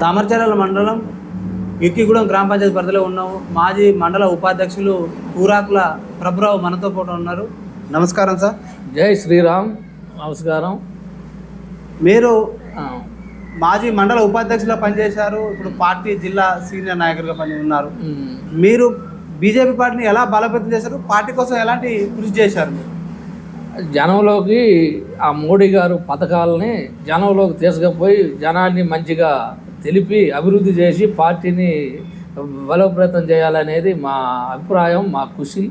తామరచర్ల మండలం ఇక్కిగూడెం గ్రామ పంచాయతీ పరిధిలో ఉన్నాము. మాజీ మండల ఉపాధ్యక్షులు కూరాకుల ప్రభురావు మనతో పాటు ఉన్నారు. నమస్కారం సార్. జై శ్రీరామ్. నమస్కారం. మీరు మాజీ మండల ఉపాధ్యక్షులుగా పనిచేశారు. ఇప్పుడు పార్టీ జిల్లా సీనియర్ నాయకుడిగా పని ఉన్నారు. మీరు బీజేపీ పార్టీని ఎలా బలోపేతం చేశారు? పార్టీ కోసం ఎలాంటి కృషి చేశారు జనంలోకి ఆ మోడీ గారు పథకాలని జనంలోకి తీసుకుపోయి జనాన్ని మంచిగా తెలిపి అభివృద్ధి చేసి పార్టీని బలోపేతం చేయాలనేది మా అభిప్రాయం మా కృషి.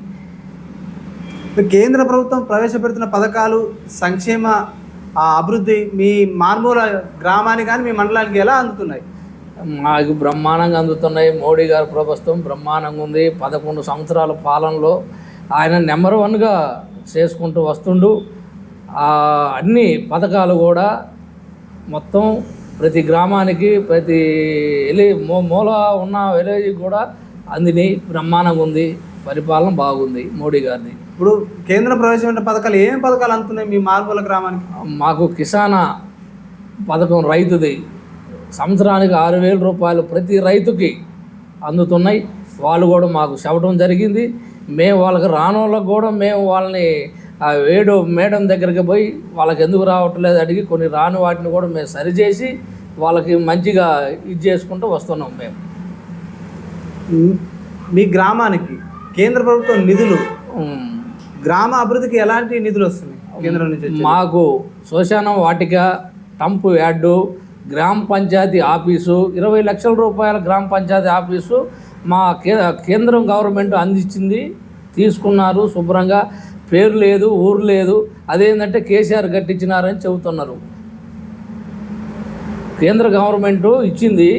కేంద్ర ప్రభుత్వం ప్రవేశపెడుతున్న పథకాలు సంక్షేమ ఆ, అభివృద్ధి మీ మారుమూల గ్రామానికి కానీ మీ మండలానికి ఎలా అందుతున్నాయి? మాకు బ్రహ్మాండంగా అందుతున్నాయి. మోడీ గారి ప్రభుత్వం బ్రహ్మాండంగా ఉంది. పదకొండు సంవత్సరాల పాలనలో ఆయన నెంబర్ వన్గా చేసుకుంటూ వస్తుండు. అన్ని పథకాలు కూడా మొత్తం ప్రతి గ్రామానికి ప్రతి ఎలి మూ మూల ఉన్న విలేజ్ కూడా అందిని బ్రహ్మాండంగా ఉంది పరిపాలన బాగుంది మోడీ గారిది. ఇప్పుడు కేంద్రం ప్రవేశపెట్టిన పథకాలు ఏం పథకాలు అందుతున్నాయి మీ మారుమూల గ్రామానికి? మాకు కిసానా పథకం రైతుది. సంవత్సరానికి ఆరు వేల రూపాయలు ప్రతి రైతుకి అందుతున్నాయి. వాళ్ళు కూడా మాకు చెప్పడం జరిగింది. మేము వాళ్ళకి రానోళ్ళకి కూడా మేము వాళ్ళని ఆ వేడు మేడం దగ్గరికి పోయి వాళ్ళకి ఎందుకు రావట్లేదు అడిగి కొన్ని రాని వాటిని కూడా మేము సరిచేసి వాళ్ళకి మంచిగా ఇది చేసుకుంటూ వస్తున్నాం మేము. మీ- గ్రామానికి కేంద్ర ప్రభుత్వం నిధులు. గ్రామ అభివృద్ధికి ఎలాంటి నిధులు వస్తున్నాయి కేంద్రం నుంచి మాకు శ్మశానం వాటిక టంపు యార్డు గ్రామ పంచాయతీ ఆఫీసు ఇరవై లక్షల రూపాయల గ్రామ పంచాయతీ ఆఫీసు మా కేంద్రం గవర్నమెంట్ అందించింది తీసుకున్నారు శుభ్రంగా. పేరు లేదు ఊరు లేదు అదేంటంటే కేసీఆర్ కట్టించినారని చెబుతున్నారు. కేంద్ర గవర్నమెంట్ ఇచ్చింది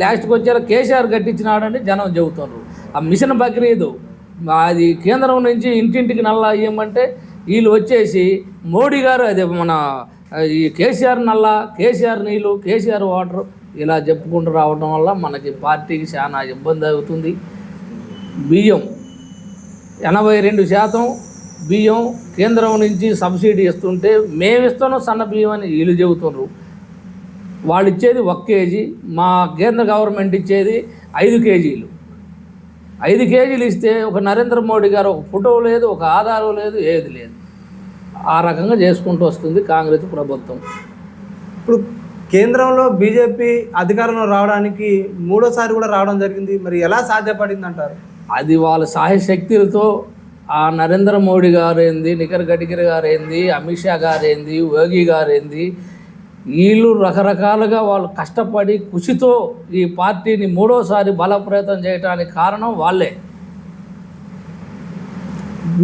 లాస్ట్కి వచ్చేలా కేసీఆర్ కట్టించినాడని జనం చెబుతున్నారు. ఆ మిషన్ బక్రీదు అది కేంద్రం నుంచి ఇంటింటికి నల్లా ఇవ్వమంటే వీళ్ళు వచ్చేసి మోడీ గారు అదే మన ఈ కేసీఆర్ నల్లా కేసీఆర్ నీళ్ళు కేసీఆర్ వాటర్ ఇలా చెప్పుకుంటూ రావడం వల్ల మనకి పార్టీకి చాలా ఇబ్బంది అవుతుంది. బియ్యం ఎనభై రెండు శాతం బియ్యం కేంద్రం నుంచి సబ్సిడీ ఇస్తుంటే మేము ఇస్తున్నాం సన్న బియ్యం అని వీళ్ళు చెబుతున్నారు వాళ్ళు ఇచ్చేది ఒక కేజీ మా కేంద్ర గవర్నమెంట్ ఇచ్చేది ఐదు కేజీలు. ఐదు కేజీలు ఇస్తే ఒక నరేంద్ర మోడీ గారు ఒక ఫోటో లేదు ఒక ఆధారం లేదు ఏది లేదు. ఆ రకంగా చేసుకుంటూ వస్తుంది కాంగ్రెస్ ప్రభుత్వం. ఇప్పుడు కేంద్రంలో బీజేపీ అధికారంలో రావడానికి మూడోసారి కూడా రావడం జరిగింది. మరి ఎలా సాధ్యపడింది అంటారు అది వాళ్ళ సాయశక్తులతో ఆ నరేంద్ర మోడీ గారు ఏంది నిఖర్ గడ్కరీ గారేంది అమిత్ షా గారేంది యోగి గారేంది వీళ్ళు రకరకాలుగా వాళ్ళు కష్టపడి కృషితో ఈ పార్టీని మూడోసారి బలప్రయత్నం చేయడానికి కారణం వాళ్ళే.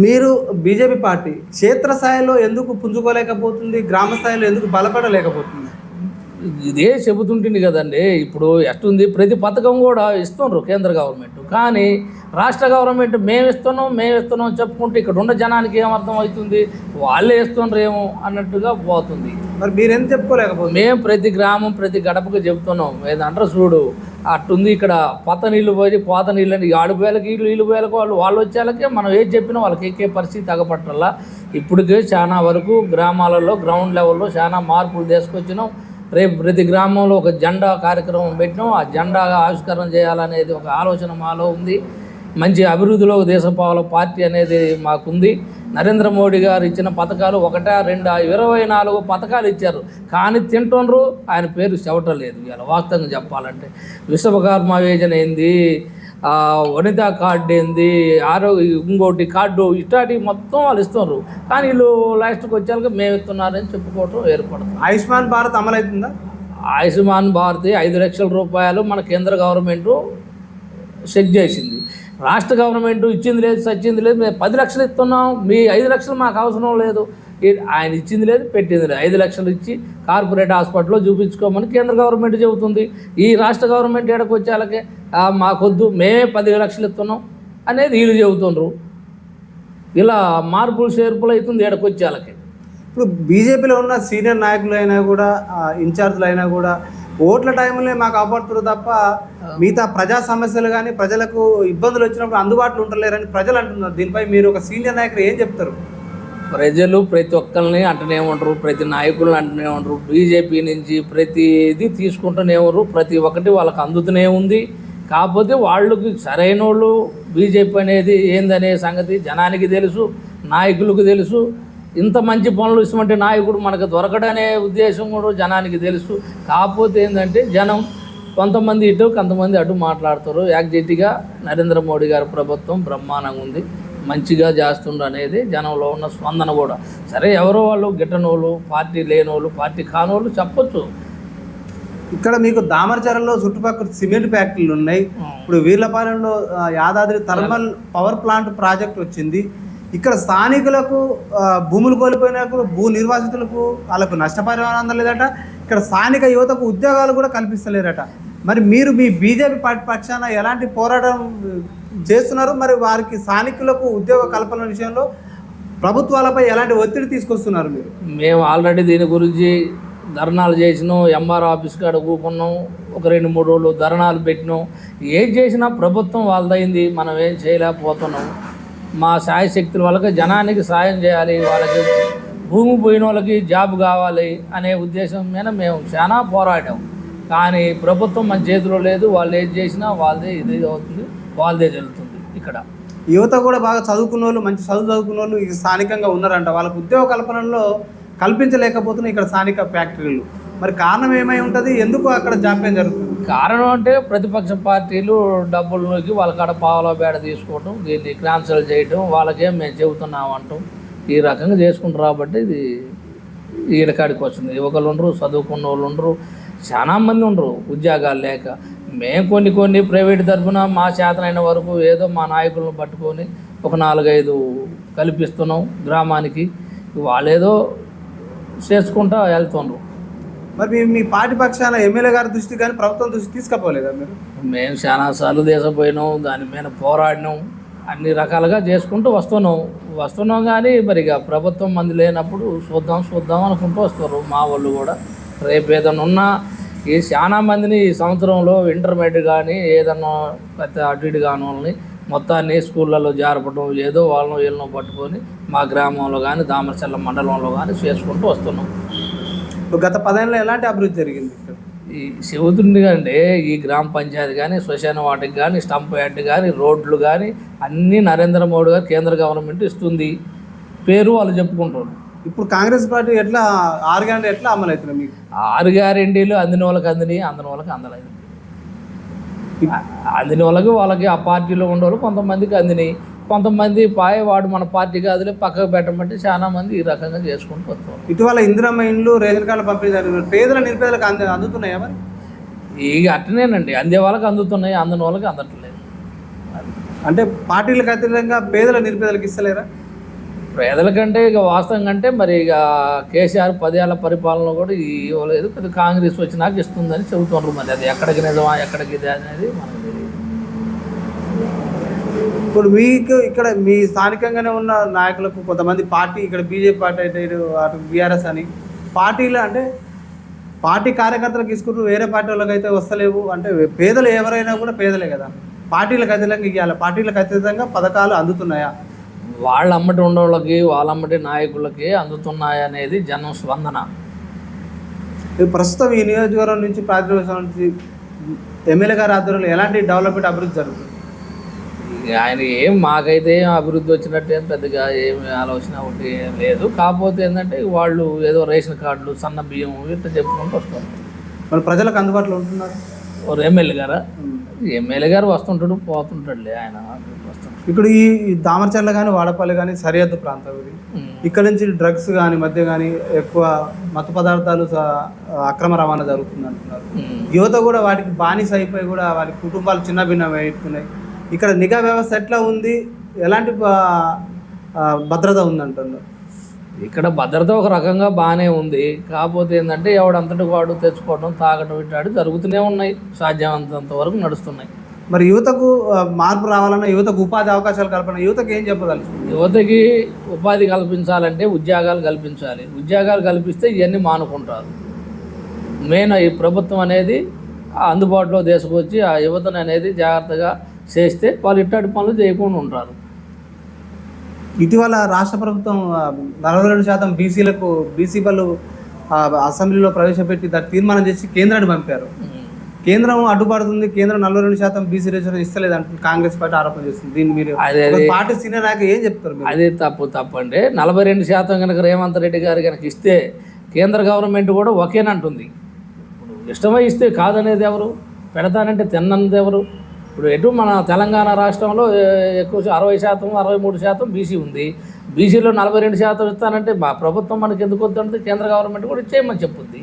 మీరు బీజేపీ పార్టీ క్షేత్రస్థాయిలో ఎందుకు పుంజుకోలేకపోతుంది? గ్రామ స్థాయిలో ఎందుకు బలపడలేకపోతుంది? ఇదే చెబుతుంటుంది కదండి. ఇప్పుడు ఎట్టుంది? ప్రతి పథకం కూడా ఇస్తున్నారు కేంద్ర గవర్నమెంట్. కానీ రాష్ట్ర గవర్నమెంట్ మేము ఇస్తున్నాం మేము ఇస్తున్నాం చెప్పుకుంటే ఇక్కడ ఉన్న జనానికి ఏమర్థం అవుతుంది? వాళ్ళే ఇస్తున్నారు ఏమో అన్నట్టుగా పోతుంది. మరి మీరు ఎందుకు చెప్పుకోలేకపోతుంది మేము ప్రతి గ్రామం ప్రతి గడపకు చెప్తున్నాం ఏదంటారు చూడు అట్టుంది ఇక్కడ పత నీళ్ళు పోయి కోత నీళ్ళు అని ఆడు వేలకి వీళ్ళు వీళ్ళు వేలకు వాళ్ళు వాళ్ళు వచ్చేళ్ళకే మనం ఏది చెప్పినా వాళ్ళకి ఎక్కే పరిస్థితి తగపట్టాలా ఇప్పటికే చాలా వరకు గ్రామాలలో గ్రౌండ్ లెవెల్లో చాలా మార్పులు తీసుకొచ్చినాం. రేపు ప్రతి గ్రామంలో ఒక జెండా కార్యక్రమం పెట్టినాం. ఆ జెండా ఆవిష్కరణ చేయాలనేది ఒక ఆలోచన మాలో ఉంది. మంచి అభివృద్ధిలో దేశపాల పార్టీ అనేది మాకుంది. నరేంద్ర మోడీ గారు ఇచ్చిన పథకాలు ఒకటా రెండు ఇరవై నాలుగు పథకాలు ఇచ్చారు. కానీ తింటుండ్రు. ఆయన పేరు చెవటం లేదు ఇవాళ వాస్తవంగా చెప్పాలంటే. విశ్వకర్మ యోజన ఏంది? వనితా కార్డు ఏంది ఆరోగ్య ఇంకోటి కార్డు ఇట్లాంటివి మొత్తం వాళ్ళు ఇస్తున్నారు. కానీ వీళ్ళు లాస్ట్కి వచ్చాక మేము ఇస్తున్నారని చెప్పుకోవటం ఏర్పడుతుంది. ఆయుష్మాన్ భారత్ అమలవుతుందా? ఆయుష్మాన్ భారతి ఐదు లక్షల రూపాయలు మన కేంద్ర గవర్నమెంట్ చెక్ చేసింది. రాష్ట్ర గవర్నమెంట్ ఇచ్చింది లేదు సచ్చింది లేదు మేము పది లక్షలు ఇస్తున్నాం మీ ఐదు లక్షలు మాకు అవసరం లేదు. ఆయన ఇచ్చింది లేదు పెట్టింది లేదు. ఐదు లక్షలు ఇచ్చి కార్పొరేట్ హాస్పిటల్లో చూపించుకోమని కేంద్ర గవర్నమెంట్ చెబుతుంది. ఈ రాష్ట్ర గవర్నమెంట్ ఏడకు వచ్చేళ్ళకే మాకొద్దు మేమే పది లక్షలు ఇస్తున్నాం అనేది వీళ్ళు చెబుతుండ్రు. ఇలా మార్పులు చేర్పులు అవుతుంది ఏడకు వచ్చేళ్ళకి ఇప్పుడు బీజేపీలో ఉన్న సీనియర్ నాయకులు అయినా కూడా ఇన్ఛార్జ్లు అయినా కూడా ఓట్ల టైంలో మాకు అవపడుతున్నారు తప్ప మిగతా ప్రజా సమస్యలు కానీ ప్రజలకు ఇబ్బందులు వచ్చినప్పుడు అందుబాటులో ఉండలేరని ప్రజలు అంటున్నారు. దీనిపై మీరు ఒక సీనియర్ నాయకులు ఏం చెప్తారు? ప్రజలు ప్రతి ఒక్కరిని అంటనే ఉంటారు ప్రతి నాయకులను అంటనే ఉంటారు బీజేపీ నుంచి ప్రతిది తీసుకుంటూనే ఉంటారు ప్రతి ఒక్కటి వాళ్ళకి అందుతూనే ఉంది. కాకపోతే వాళ్ళకి సరైన వాళ్ళు బీజేపీ అనేది ఏందనే సంగతి జనానికి తెలుసు నాయకులకు తెలుసు. ఇంత మంచి పనులు ఇటువంటి నాయకుడు మనకు దొరకడనే ఉద్దేశం కూడా జనానికి తెలుసు. కాకపోతే ఏంటంటే జనం కొంతమంది ఇటు కొంతమంది అటు మాట్లాడుతారు. యాక్జిట్గా నరేంద్ర మోడీ గారి ప్రభుత్వం బ్రహ్మాండంగా ఉంది. మంచిగా చేస్తుండ్రు అనేది జనంలో ఉన్న స్పందన కూడా. సరే ఎవరో వాళ్ళు గిట్టనోళ్ళు పార్టీ లేనోళ్ళు పార్టీ కానోళ్ళు చెప్పొచ్చు. ఇక్కడ మీకు దామరచరంలో చుట్టుపక్కల సిమెంట్ ఫ్యాక్టరీలు ఉన్నాయి. ఇప్పుడు వీర్లపాలెంలో Yadadri thermal power plant project వచ్చింది. ఇక్కడ స్థానికులకు భూములు కోల్పోయినప్పుడు భూ నిర్వాసితులకు వాళ్ళకు నష్టపరిహారం అందలేదట. ఇక్కడ స్థానిక యువతకు ఉద్యోగాలు కూడా కల్పిస్తలేరట. మరి మీరు మీ బీజేపీ పార్టీ పక్షాన ఎలాంటి పోరాటం చేస్తున్నారు? మరి వారికి స్థానికులకు ఉద్యోగ కల్పన విషయంలో ప్రభుత్వాలపై ఎలాంటి ఒత్తిడి తీసుకొస్తున్నారు మీరు? మేము ఆల్రెడీ దీని గురించి ధర్నాలు చేసినాం ఎంఆర్ ఆఫీస్ కాడ కూకున్నాం ఒక రెండు మూడు రోజులు ధర్నాలు పెట్టినాం. ఏం చేసినా ప్రభుత్వం వాళ్ళదైంది మనం ఏం చేయలేకపోతున్నాం. మా సాయశక్తుల వాళ్ళకి జనానికి సాయం చేయాలి వాళ్ళకి భూమి పోయిన వాళ్ళకి జాబ్ కావాలి అనే ఉద్దేశం మీద మేము చాలా పోరాటాం కానీ ప్రభుత్వం మన చేతిలో లేదు వాళ్ళు ఏది చేసినా వాళ్ళదే ఇది అవుతుంది వాళ్ళదే జరుగుతుంది ఇక్కడ. యువత కూడా బాగా చదువుకున్న వాళ్ళు మంచి చదువు చదువుకున్న వాళ్ళు ఈ స్థానికంగా ఉన్నారంట. వాళ్ళకు ఉద్యోగ కల్పనలో కల్పించలేకపోతున్నాయి ఇక్కడ స్థానిక ఫ్యాక్టరీలు. మరి కారణం ఏమై ఉంటుంది? ఎందుకు అక్కడ జాప్యం జరుగుతుంది? కారణం అంటే ప్రతిపక్ష పార్టీలు డబ్బుల్లోకి వాళ్ళ కాడ పావలా బేడ తీసుకోవటం దీన్ని క్యాన్సిల్ చేయటం వాళ్ళకేం మేము చెబుతున్నాం అంటాం. ఈ రకంగా చేసుకుంటారు కాబట్టి ఇది ఈడకాడికి కాడికి వస్తుంది యువకులు ఉండరు చదువుకున్న వాళ్ళు ఉండరు చాలా మంది ఉండరు ఉద్యోగాలు లేక. మేము కొన్ని కొన్ని ప్రైవేట్ తరఫున మా చేతనైన వరకు ఏదో మా నాయకులను పట్టుకొని ఒక నాలుగైదు కల్పిస్తున్నాం గ్రామానికి. వాళ్ళేదో చేసుకుంటా వెళ్తుండ్రు. మరి మీ- మీ పార్టీ పక్షాన ఎమ్మెల్యే గారి దృష్టి కానీ ప్రభుత్వం దృష్టి తీసుకపోలేదా మీరు? మేము చాలాసార్లు దేశపోయినాం దాని మీద పోరాడినాం అన్ని రకాలుగా చేసుకుంటూ వస్తున్నాం. వస్తున్నాం కానీ మరి ఇక ప్రభుత్వం మంది లేనప్పుడు చూద్దాం చూద్దాం అనుకుంటూ వస్తారు. మా వాళ్ళు కూడా రేపు ఏదైనా ఉన్నా ఈ చాలా మందిని ఈ సంవత్సరంలో ఇంటర్మీడియట్ కానీ ఏదన్నా పెద్ద అటు ఇటు కాని వాళ్ళని మొత్తాన్ని స్కూళ్ళలో జారపడం ఏదో వాళ్ళను వీళ్ళను పట్టుకొని మా గ్రామంలో కానీ దామరచల్ల మండలంలో కానీ చేసుకుంటూ వస్తున్నాం. గత పదేళ్ళలో ఎలాంటి అభివృద్ధి జరిగింది ఇక్కడ? ఈ శివుతుండి అంటే ఈ గ్రామ పంచాయతీ కానీ శ్మశాన వాటికి కానీ స్టంప్ యార్డ్ కానీ రోడ్లు కానీ అన్నీ నరేంద్ర మోడీ గారు కేంద్ర గవర్నమెంట్ ఇస్తుంది. పేరు వాళ్ళు చెప్పుకుంటారు. ఇప్పుడు కాంగ్రెస్ పార్టీ ఎట్లా ఆరు ఎట్లా అమలు అవుతున్నాయి మీకు? ఆరు గ్యారెంటీలు అందిన వాళ్ళకి అందిని అందని వాళ్ళకి అందలేదు. అందిన వాళ్ళకి వాళ్ళకి ఆ పార్టీలో ఉండేవాళ్ళు కొంతమందికి అందినాయి కొంతమంది పాయ వాడు మన పార్టీ కాదులే పక్కకు పెట్టమంటే చాలా మంది ఈ రకంగా చేసుకుంటూ వస్తారు ఇటీవల ఇందిరమ్మ ఇండ్లు రేషన్ కార్డులు పంపిణీ పేదల నిరుపేదలకు అంద అందుతున్నాయా మరి? ఇక అట్టనేనండి అందే వాళ్ళకి అందుతున్నాయి అందని వాళ్ళకి అందట్లేదు. అది. అంటే పార్టీలకు అతీతంగా పేదల నిరుపేదలకు ఇస్తలేరా? పేదల కంటే ఇక వాస్తవం కంటే మరి ఇక కేసీఆర్ పదేళ్ళ పరిపాలన కూడా ఇవ్వలేదు. కాంగ్రెస్ వచ్చినాక ఇస్తుందని చెబుతున్నారు మరి. అది ఎక్కడికి నిజమా ఎక్కడికి ఇది అనేది మనకు ఇప్పుడు మీకు ఇక్కడ మీ స్థానికంగానే ఉన్న నాయకులకు కొంతమంది పార్టీ ఇక్కడ బీజేపీ పార్టీ అయితే అటు బీఆర్ఎస్ అని పార్టీలు అంటే పార్టీ కార్యకర్తలకు తీసుకుంటూ వేరే పార్టీ వాళ్ళకి అయితే వస్తలేవు. అంటే పేదలు ఎవరైనా కూడా పేదలే కదా. పార్టీలకు అతీతంగా ఇవ్వాలి పార్టీలకు అతీతంగా పథకాలు అందుతున్నాయా? వాళ్ళ అమ్మటి ఉండేవాళ్ళకి వాళ్ళ అమ్మటి నాయకులకి అందుతున్నాయి అనేది జనం స్పందన. ప్రస్తుతం ఈ నియోజకవర్గం నుంచి ప్రాతినిధ్యం నుంచి ఎమ్మెల్యే గారి ఆధ్వర్యంలో ఎలాంటి డెవలప్మెంట్ అభివృద్ధి జరుగుతుంది? ఆయన ఏం మాకైతే ఏం అభివృద్ధి వచ్చినట్టు ఏం పెద్దగా ఏమి ఆలోచన ఒకటి ఏం లేదు. కాకపోతే ఏంటంటే వాళ్ళు ఏదో రేషన్ కార్డులు సన్న బియ్యం ఇట్లా చెప్పుకుంటూ వస్తారు. మన ప్రజలకు అందుబాటులో ఉంటున్నారు? ఒక ఎమ్మెల్యే గారా? ఎమ్మెల్యే గారు వస్తుంటాడు పోతుంటాడులే ఆయన ఇక్కడ ఈ దామరచర్ల కానీ వాడపల్లి కానీ సరిహద్దు ప్రాంతం ఇది. ఇక్కడ నుంచి డ్రగ్స్ కానీ మధ్య కానీ ఎక్కువ మత్తు పదార్థాలు అక్రమ రవాణా జరుగుతుంది అంటున్నారు. యువత కూడా వాటికి బానిస అయిపోయి కూడా వారి కుటుంబాలు చిన్న భిన్నం ఇక్కడ నిఘా వ్యవస్థ ఎట్లా ఉంది? ఎలాంటి భద్రత ఉంది అంటున్నారు ఇక్కడ భద్రత ఒక రకంగా బాగానే ఉంది. కాకపోతే ఏంటంటే ఎవడంతటి వాడు తెచ్చుకోవడం తాగడం ఇట్లాంటి జరుగుతూనే ఉన్నాయి. సాధ్యమైనంత వరకు నడుస్తున్నాయి. మరి యువతకు మార్పు రావాలన్నా యువతకు ఉపాధి అవకాశాలు కల్పన యువతకు ఏం చెప్పదలుచుకుంది? యువతకి ఉపాధి కల్పించాలంటే ఉద్యోగాలు కల్పించాలి. ఉద్యోగాలు కల్పిస్తే ఇవన్నీ మానుకుంటారు. మెయిన్ ఈ ప్రభుత్వం అనేది అందుబాటులో తీసుకొచ్చి ఆ యువతను అనేది జాగ్రత్తగా చేస్తే వాళ్ళు ఇట్లాంటి పనులు చేయకుండా ఉంటారు. ఇటీవల రాష్ట్ర ప్రభుత్వం నలభై రెండు శాతం బీసీలకు బీసీ ఆ, అసెంబ్లీలో ప్రవేశపెట్టి దాన్ని తీర్మానం చేసి కేంద్రాన్ని పంపారు. కేంద్రం అడ్డుపడుతుంది కేంద్రం నలభై రెండు శాతం బీసీ రిజర్వేషన్ ఇస్తలేదు అంటుంది కాంగ్రెస్ పార్టీ ఆరోపణ చేస్తుంది. దీన్ని మీరు పార్టీ సీనియర్ నాయకు ఏం చెప్తారు అదే తప్పు తప్పు అంటే నలభై రెండు శాతం కనుక రేవంత్ రెడ్డి గారు కనుక ఇస్తే కేంద్ర గవర్నమెంట్ కూడా ఒకేనంటుంది ఇష్టమై ఇస్తే కాదనేది ఎవరు? పెడతానంటే తిన్నది ఎవరు? ఇప్పుడు ఎటు మన తెలంగాణ రాష్ట్రంలో ఎక్కువ అరవై శాతం అరవై మూడు శాతం బీసీ ఉంది. బీసీలో నలభై రెండు శాతం ఇస్తానంటే మా ప్రభుత్వం మనకి ఎందుకు వద్దంటే కేంద్ర గవర్నమెంట్ కూడా ఇచ్చేయమని చెప్పుద్ది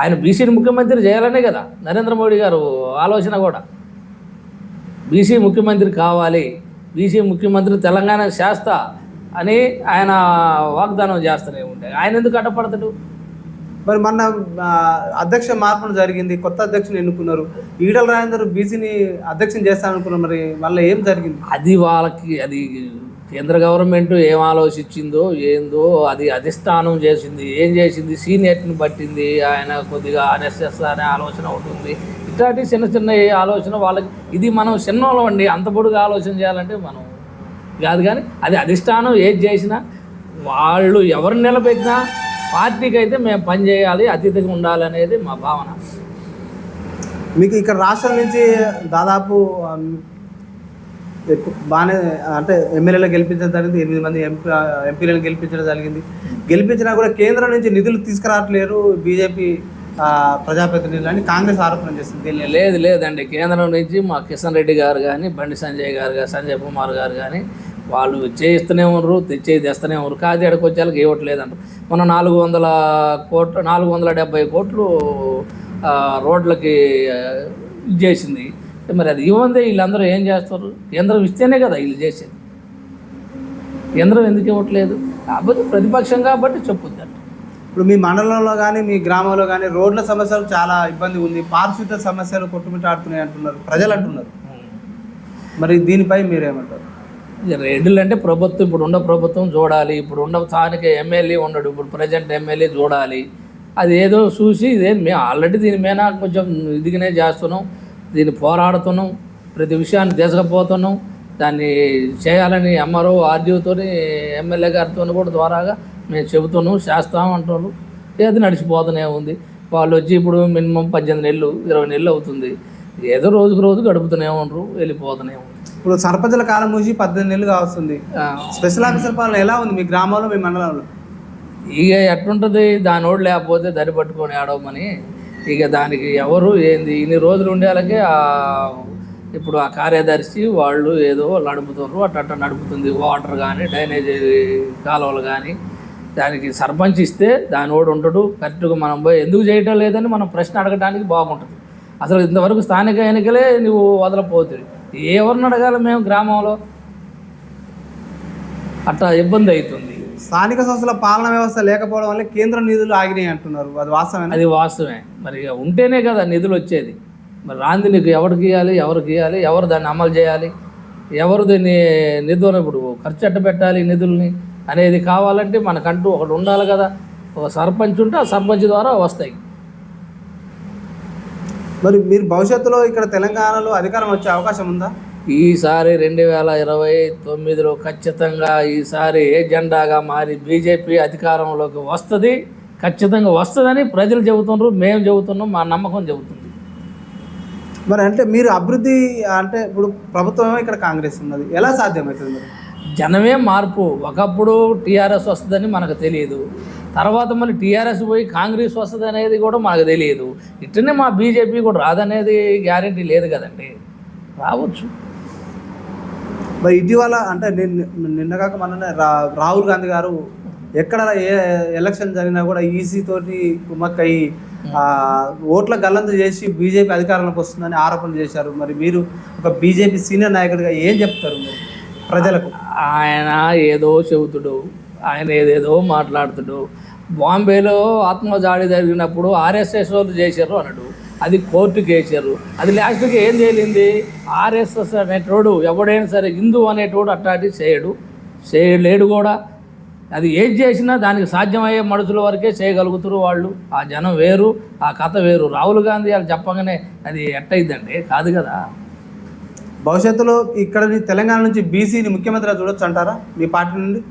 ఆయన బీసీని ముఖ్యమంత్రి చేయాలనే కదా నరేంద్ర మోడీ గారు ఆలోచన కూడా. బీసీ ముఖ్యమంత్రి కావాలి. బీసీ ముఖ్యమంత్రి తెలంగాణ శాస్త అని ఆయన వాగ్దానం చేస్తూనే ఉండే. ఆయన ఎందుకు అడ్డపడతాడు? మరి మొన్న అధ్యక్ష మార్పులు జరిగింది కొత్త అధ్యక్షుని ఎన్నుకున్నారు. ఈడల రాజేందర్ బీసీని అధ్యక్షం చేస్తాననుకున్నారు మరి మళ్ళీ ఏం జరిగింది? అది వాళ్ళకి అది కేంద్ర గవర్నమెంట్ ఏం ఆలోచించిందో ఏందో అది అధిష్టానం చేసింది ఏం చేసింది సీనియర్ని పట్టింది ఆయన కొద్దిగా ఆర్ఎస్ఎస్ అనే ఆలోచన ఉంటుంది ఇట్లాంటి చిన్న చిన్న ఏ ఆలోచన వాళ్ళకి ఇది మనం చిన్నోళ్ళం అండి అంత పొడుగు ఆలోచన చేయాలంటే మనం కాదు కానీ అది అధిష్టానం ఏది చేసినా వాళ్ళు ఎవరిని నిలబెట్టినా పార్టీకి అయితే మేము పని చేయాలి అతిథిగా ఉండాలి అనేది మా భావన. మీకు ఇక్కడ రాష్ట్రం నుంచి దాదాపు బాగానే అంటే ఎమ్మెల్యేలు గెలిపించడం జరిగింది ఎనిమిది మంది ఎంపీ ఎంపీలను గెలిపించడం జరిగింది. గెలిపించినా కూడా కేంద్రం నుంచి నిధులు తీసుకురావట్లేరు బీజేపీ ప్రజాప్రతినిధులు అని కాంగ్రెస్ ఆరోపణ చేస్తుంది లేదు లేదండి. కేంద్రం నుంచి మా కిషన్ రెడ్డి గారు కానీ బండి సంజయ్ గారు కానీ సంజయ్ కుమార్ గారు కానీ వాళ్ళు చేయిస్తూనే ఉన్నారు తెచ్చేది తెస్తూనే ఉన్నారు కాదు ఎక్కడికి వచ్చేళ్ళకి ఇవ్వట్లేదంట మన నాలుగు వందల కోట్లు నాలుగు వందల డెబ్బై కోట్లు రోడ్లకి చేసింది. మరి అది ఇవ్వందే వీళ్ళందరూ ఏం చేస్తారు? కేంద్రం ఇస్తేనే కదా వీళ్ళు చేసేది. కేంద్రం ఎందుకు ఇవ్వట్లేదు? కాకపోతే ప్రతిపక్షం కాబట్టి చెప్పుద్దంట ఇప్పుడు మీ మండలంలో కానీ మీ గ్రామంలో కానీ రోడ్ల సమస్యలు చాలా ఇబ్బంది ఉంది. పారిశుద్ధ సమస్యలు కొట్టుమిట్టాడుతున్నాయి అంటున్నారు ప్రజలు అంటున్నారు. మరి దీనిపై మీరేమంటారు? ఇక అంటే ప్రభుత్వం ఇప్పుడు ఉన్న ప్రభుత్వం చూడాలి ఇప్పుడు ఉన్న స్థానిక ఎమ్మెల్యే ఉండడు ఇప్పుడు ప్రజెంట్ ఎమ్మెల్యే చూడాలి. అది ఏదో చూసి ఇదే మేము ఆల్రెడీ దీని మీద కొంచెం ఇదిగానే చేస్తున్నాం దీన్ని పోరాడుతున్నాం ప్రతి విషయాన్ని తీసుకుపోతున్నాం దాన్ని చేయాలని ఎంఆర్ఓ ఆర్డీఓతో ఎమ్మెల్యే గారితో కూడా ద్వారాగా మేము చెబుతున్నాం చేస్తాం అంటున్నారు. ఏది నడిచిపోతూనే ఉంది. వాళ్ళు వచ్చి ఇప్పుడు మినిమం పద్దెనిమిది నెలలు ఇరవై నెలలు అవుతుంది. ఏదో రోజుకు రోజు గడుపుతూనే ఉండరు వెళ్ళిపోతూనే ఉండరు. ఇప్పుడు సర్పంచుల కాలం మూసి పద్దెనిమిది నెలలు కావస్తుంది. స్పెషల్ ఆఫీసర్ పాలన ఎలా ఉంది మీ గ్రామంలో మీ మండలంలో? ఇక ఎట్లుంటుంది? దానోడు లేకపోతే దరి పట్టుకొని ఆడవమని ఇక దానికి ఎవరు ఏంది? ఇన్ని రోజులు ఉండేలాగే ఇప్పుడు ఆ కార్యదర్శి వాళ్ళు ఏదో నడుపుతున్నారు. అట్ట నడుపుతుంది. వాటర్ కానీ డ్రైనేజీ కాలువలు కానీ దానికి సర్పంచ్ ఇస్తే దానివాడు ఉండడు కరెక్ట్గా మనం పోయి ఎందుకు చేయటం లేదని మనం ప్రశ్న అడగడానికి బాగుంటుంది. అసలు ఇంతవరకు స్థానిక ఎన్నికలే నువ్వు వదలపోతుంది ఎవరిని అడగాలి మేము గ్రామంలో? అట్లా ఇబ్బంది అవుతుంది. స్థానిక సంస్థల పాలన వ్యవస్థ లేకపోవడం వల్ల కేంద్ర నిధులు ఆగినాయి అంటున్నారు. అది వాస్తవమే అది వాస్తవమే. మరి ఉంటేనే కదా నిధులు వచ్చేది. మరి రాంది నీకు ఎవరికి ఇవ్వాలి ఎవరికి ఇవ్వాలి ఎవరు దాన్ని అమలు చేయాలి ఎవరు దీన్ని నిధులు ఇప్పుడు ఖర్చు ఎట్ట పెట్టాలి నిధుల్ని అనేది కావాలంటే మనకంటూ ఒకటి ఉండాలి కదా. ఒక సర్పంచ్ ఉంటే ఆ సర్పంచ్ ద్వారా వస్తాయి. మరి మీరు భవిష్యత్తులో ఇక్కడ తెలంగాణలో అధికారం వచ్చే అవకాశం ఉందా? ఈసారి రెండు వేల ఇరవై తొమ్మిదిలో ఖచ్చితంగా ఈసారి ఏజెండాగా మారి బీజేపీ అధికారంలోకి వస్తుంది. ఖచ్చితంగా వస్తుందని ప్రజలు చెబుతున్నారు మేము చెబుతున్నాం మా నమ్మకం చెబుతుంది. మరి అంటే మీరు అభివృద్ధి అంటే ఇప్పుడు ప్రభుత్వమే ఇక్కడ కాంగ్రెస్ ఉన్నది. ఎలా సాధ్యమవుతుంది జనమే మార్పు. ఒకప్పుడు టీఆర్ఎస్ వస్తుందని మనకు తెలియదు. తర్వాత మళ్ళీ టీఆర్ఎస్ పోయి కాంగ్రెస్ వస్తుంది అనేది కూడా మనకు తెలియదు. ఇట్లనే మా బీజేపీ కూడా రాదనేది గ్యారంటీ లేదు కదండి. రావచ్చు. మరి ఇటీవల అంటే నిన్న నిన్న కాక మొన్న రాహుల్ గాంధీ గారు ఎక్కడ ఏ ఎలక్షన్ జరిగినా కూడా ఈసీ తోటి కుమ్మక్కయి ఆ, ఓట్ల గల్లంతు చేసి బీజేపీ అధికారంలోకి వస్తుందని ఆరోపణలు చేశారు. మరి మీరు ఒక బీజేపీ సీనియర్ నాయకుడిగా ఏం చెప్తారు మీరు ప్రజలకు? ఆయన ఏదో చెబుతుడు. ఆయన ఏదేదో మాట్లాడుతుడు. బాంబేలో ఆత్మదాడి జరిగినప్పుడు ఆర్ఎస్ఎస్ వాళ్ళు చేశారు అన్నాడు. అది కోర్టుకి వేసారు అది లాస్ట్కి ఏం చేయలేంది ఆర్ఎస్ఎస్ అనేటోడు ఎవడైనా సరే హిందూ అనేటోడు అట్లాంటి చేయడు. చేయలేడు కూడా. అది ఏం చేసినా దానికి సాధ్యమయ్యే మనుషుల వరకే చేయగలుగుతారు వాళ్ళు. ఆ జనం వేరు ఆ కథ వేరు. రాహుల్ గాంధీ వాళ్ళు చెప్పగానే అది ఎట్టయిద్దండి? కాదు కదా. భవిష్యత్తులో ఇక్కడ తెలంగాణ నుంచి బీసీని ముఖ్యమంత్రిగా చూడొచ్చు అంటారా? మీ పార్టీ నుండి?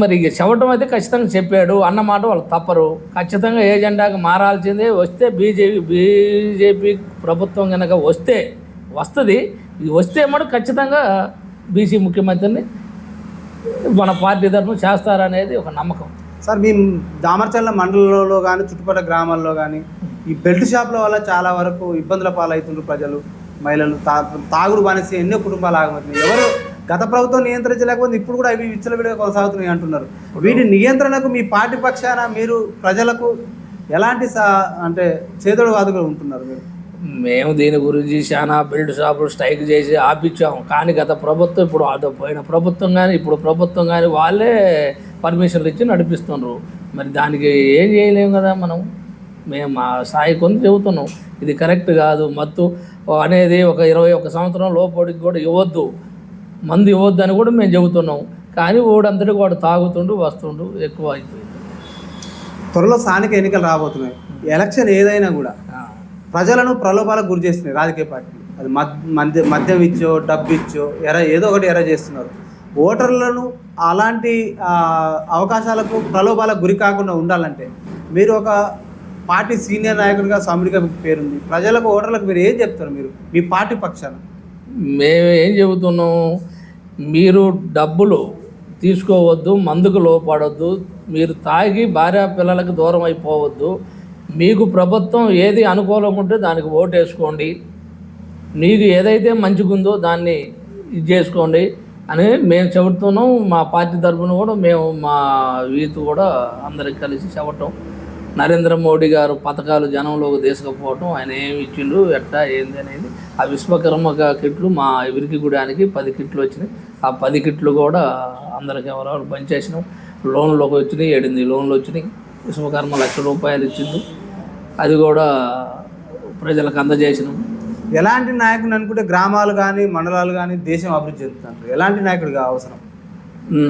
మరి ఇక చెప్పడం అయితే ఖచ్చితంగా చెప్పాడు అన్నమాట వాళ్ళు తప్పరు. ఖచ్చితంగా ఏజెండాకి మారాల్సిందే వస్తే బీజేపీ బీజేపీ ప్రభుత్వం కనుక వస్తే వస్తుంది. ఇది వస్తే మటు ఖచ్చితంగా బీసీ ముఖ్యమంత్రిని మన పార్టీ తరఫున చేస్తారనేది ఒక నమ్మకం. సార్ మీ దామర్చల్ల మండలంలో కానీ చుట్టుపక్కల గ్రామాల్లో కానీ ఈ బెల్ట్ షాప్ల వల్ల చాలా వరకు ఇబ్బందుల పాలవుతుండ్రు ప్రజలు మహిళలు. తా తాగుడు బానిసి ఎన్నో కుటుంబాలు ఆగమవుతున్నాయి. ఎవరు గత ప్రభుత్వం నియంత్రించలేకపోతే ఇప్పుడు కూడా అవి విచ్చలవిడిగా కొనసాగుతున్నాయి అంటున్నారు. వీటి నియంత్రణకు మీ పార్టీ పక్షాన మీరు ప్రజలకు ఎలాంటి సా అంటే చేదోడు వాదుగా ఉంటున్నారు మీరు? మేము దీని గురించి చాలా బిల్డ్ షాపులు స్ట్రైక్ చేసి ఆపించాము. కానీ గత ప్రభుత్వం ఇప్పుడు అదో పోయిన ప్రభుత్వం కానీ ఇప్పుడు ప్రభుత్వం కానీ వాళ్ళే పర్మిషన్లు ఇచ్చి నడిపిస్తున్నారు మరి దానికి ఏం చేయలేము కదా మనం? మేము మా స్థాయి కొంత చెబుతున్నాం. ఇది కరెక్ట్ కాదు మత్తు అనేది ఒక ఇరవై ఒక సంవత్సరం లోపలికి కూడా ఇవ్వద్దు. మందు ఇవ్వద్దు అని కూడా మేము చెబుతున్నాం. కానీ వాడంతటికి వాడు తాగుతుండు వస్తుండు ఎక్కువ అయిపోయింది. త్వరలో స్థానిక ఎన్నికలు రాబోతున్నాయి. ఎలక్షన్ ఏదైనా కూడా. ప్రజలను ప్రలోభాలకు గురి చేస్తున్నాయి రాజకీయ పార్టీలు. అది మద్ మద్య మద్యం ఇచ్చో డబ్బు ఇచ్చో ఎర ఏదో ఒకటి ఎర చేస్తున్నారు. ఓటర్లను అలాంటి అవకాశాలకు ప్రలోభాలకు గురి కాకుండా ఉండాలంటే మీరు ఒక పార్టీ సీనియర్ నాయకుడిగా సమిడిగా మీకు పేరుంది. ప్రజలకు ఓటర్లకు మీరు ఏం చెప్తారు మీరు? మీ పార్టీ పక్షాన? మేము ఏం చెబుతున్నాం? మీరు డబ్బులు తీసుకోవద్దు మందుకు లోపడొద్దు మీరు తాగి భార్య పిల్లలకు దూరం అయిపోవద్దు మీకు ప్రభుత్వం ఏది అనుకూలంగా ఉంటే దానికి ఓటేసుకోండి మీకు ఏదైతే మంచిగుందో దాన్ని ఇది చేసుకోండి అని మేము చెబుతున్నాం. మా పార్టీ తరఫున కూడా మేము మా యూత్ కూడా అందరికి కలిసి చెప్పటం నరేంద్ర మోడీ గారు పథకాలు జనంలోకి తీసుకుపోవటం ఆయన ఏమి ఇచ్చిండు ఎట్టా ఏంది అనేది ఆ విశ్వకర్మ కిట్లు మా విరికి గుడానికి పది కిట్లు వచ్చినాయి. ఆ పది కిట్లు కూడా అందరికి ఎవరెవరు పనిచేసినాం లోన్లోకి వచ్చినాయి ఏడింది లోన్లు వచ్చినాయి. విశ్వకర్మ లక్ష రూపాయలు ఇచ్చిండు అది కూడా ప్రజలకు అందజేసినాం. ఎలాంటి నాయకుడిని అనుకుంటే గ్రామాలు కానీ మండలాలు కానీ దేశం అభివృద్ధి చెందుతున్నారు ఎలాంటి నాయకుడిగా అవసరం?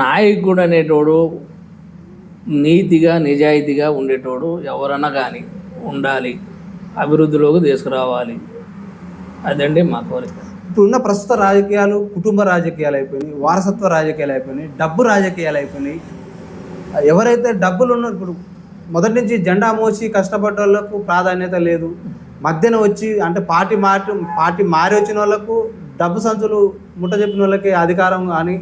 నాయకుడు అనేటోడు నీతిగా నిజాయితీగా ఉండేటోడు ఎవరన్నా కానీ ఉండాలి. అభివృద్ధిలోకి తీసుకురావాలి. అదండి మా కోరిక. ఇప్పుడున్న ప్రస్తుత రాజకీయాలు కుటుంబ రాజకీయాలు అయిపోయినాయి వారసత్వ రాజకీయాలు అయిపోయినాయి డబ్బు రాజకీయాలు అయిపోయినాయి. ఎవరైతే డబ్బులు ఉన్న ఇప్పుడు మొదటి నుంచి జెండా మోసి కష్టపడ్డ వాళ్ళకు ప్రాధాన్యత లేదు. మధ్యన వచ్చి అంటే పార్టీ మారి పార్టీ మారి వచ్చిన వాళ్ళకు డబ్బు సంచులు ముట్ట చెప్పిన వాళ్ళకి అధికారం కానీ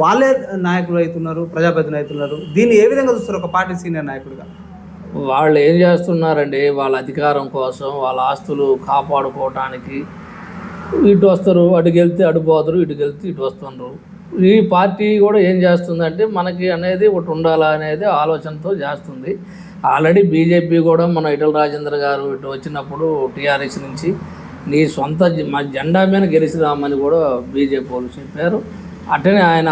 వాళ్ళే నాయకులు అవుతున్నారు ప్రజాప్రతినిధులు అవుతున్నారు. దీన్ని ఏ విధంగా చూస్తారు ఒక పార్టీ సీనియర్ నాయకుడిగా? వాళ్ళు ఏం చేస్తున్నారండి? వాళ్ళ అధికారం కోసం వాళ్ళ ఆస్తులు కాపాడుకోవటానికి ఇటు వస్తారు అటుకెళ్తే అటు పోతారు ఇటుకి వెళ్తే ఇటు వస్తుండ్రు. ఈ పార్టీ కూడా ఏం చేస్తుందంటే మనకి అనేది ఒకటి ఉండాలా అనేది ఆలోచనతో చేస్తుంది. ఆల్రెడీ బీజేపీ కూడా మన ఇటల రాజేంద్ర గారు ఇటు వచ్చినప్పుడు టీఆర్ఎస్ నుంచి నీ సొంత మా జెండా మీద గెలిచిరామని కూడా బీజేపీ వాళ్ళు చెప్పారు. అట్టనే ఆయన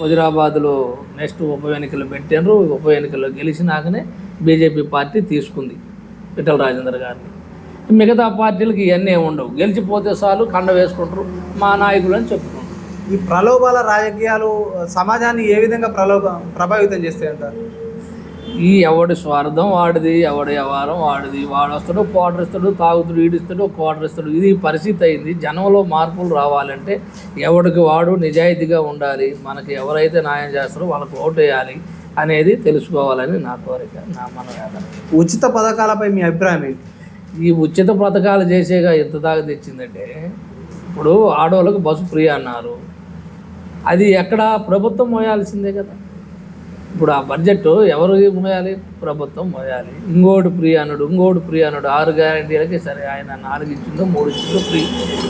హుజరాబాద్లో నెక్స్ట్ ఉప ఎన్నికలు పెట్టారు ఉప ఎన్నికల్లో గెలిచినాకనే బీజేపీ పార్టీ తీసుకుంది విఠల రాజేందర్ గారిని. మిగతా పార్టీలకి ఇవన్నీ ఉండవు. గెలిచిపోతే చాలు కండ వేసుకుంటారు. మా నాయకులు అని చెప్పుకుంటారు. ఈ ప్రలోభాల రాజకీయాలు సమాజాన్ని ఏ విధంగా ప్రలోభ ప్రభావితం చేస్తాయంటారు? ఈ ఎవడి స్వార్థం వాడిది ఎవడి వ్యవహారం వాడిది. వాడు వస్తాడు క్వార్టర్ ఇస్తాడు తాగుతాడు ఈడిస్తాడు క్వార్టర్ ఇస్తాడు. ఇది పరిస్థితి అయింది. జనంలో మార్పులు రావాలంటే ఎవడికి వాడు నిజాయితీగా ఉండాలి మనకి ఎవరైతే న్యాయం చేస్తారో వాళ్ళకి ఓటు వేయాలి అనేది తెలుసుకోవాలని నా కోరిక నా మనవేదన. ఉచిత పథకాలపై మీ అభిప్రాయం ఏంటి? ఈ ఉచిత పథకాలు చేసేగా ఎంత దాకా తెచ్చిందంటే ఇప్పుడు ఆడవాళ్ళకు బస్సు ఫ్రీ అన్నారు. అది ఎక్కడ ప్రభుత్వం మోయాల్సిందే కదా. ఇప్పుడు ఆ బడ్జెట్ ఎవరు మోయాలి ప్రభుత్వం మోయాలి ఇంకోటి ఫ్రీ అన్నాడు ఇంకోటి ఫ్రీ అన్నాడు. ఆరు గ్యారంటీలకి సరే ఆయన నాలుగు ఇచ్చిందో మూడు ఇచ్చిందో ఫ్రీ.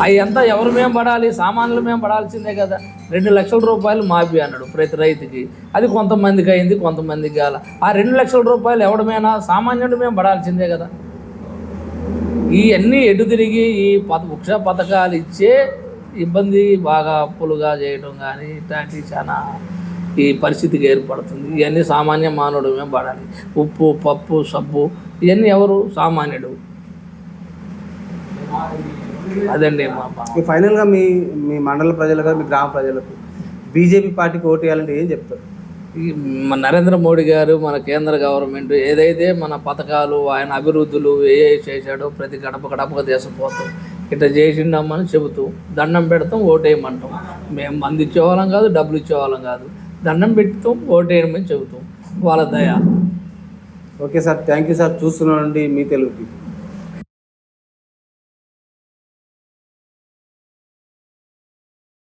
అవి అంతా ఎవరు మేము పడాలి? సామాన్యులు మేము పడాల్సిందే కదా. రెండు లక్షల రూపాయలు మాఫీ అన్నాడు ప్రతి రైతుకి. అది కొంతమందికి అయింది కొంతమందికి కాల. ఆ రెండు లక్షల రూపాయలు ఎవడమైనా సామాన్యుడు మేము పడాల్సిందే కదా. ఇవన్నీ ఎటు తిరిగి ఈ పథ వృక్ష పథకాలు ఇచ్చే ఇబ్బంది బాగా అప్పులుగా చేయడం కానీ ఇట్లాంటివి చాలా ఈ పరిస్థితికి ఏర్పడుతుంది. ఇవన్నీ సామాన్య మానవుడమే పడాలి. ఉప్పు పప్పు సబ్బు ఇవన్నీ ఎవరు? సామాన్యుడు అదండి ఫైనల్గా మీ మీ మండల ప్రజలకు మీ గ్రామ ప్రజలకు బీజేపీ పార్టీకి ఓటు వేయాలంటే ఏం చెప్తారు? మన నరేంద్ర మోడీ గారు మన కేంద్ర గవర్నమెంట్ ఏదైతే మన పథకాలు ఆయన అభివృద్ధులు ఏ ఏ చేశాడో ప్రతి గడప గడపగా తీసుకుపోతాం. ఇట్లా చేసిండమ్మని చెబుతూ దండం పెడతాం ఓటేయమంటాం మేము మంది ఇచ్చేవాళ్ళం కాదు డబ్బులు ఇచ్చేవాళ్ళం కాదు. దండం పెడతాం ఓటేయమని చెబుతాం. వాళ్ళ దయ. Okay sir thank you sir. చూస్తున్నానండి మీ తెలుగుకి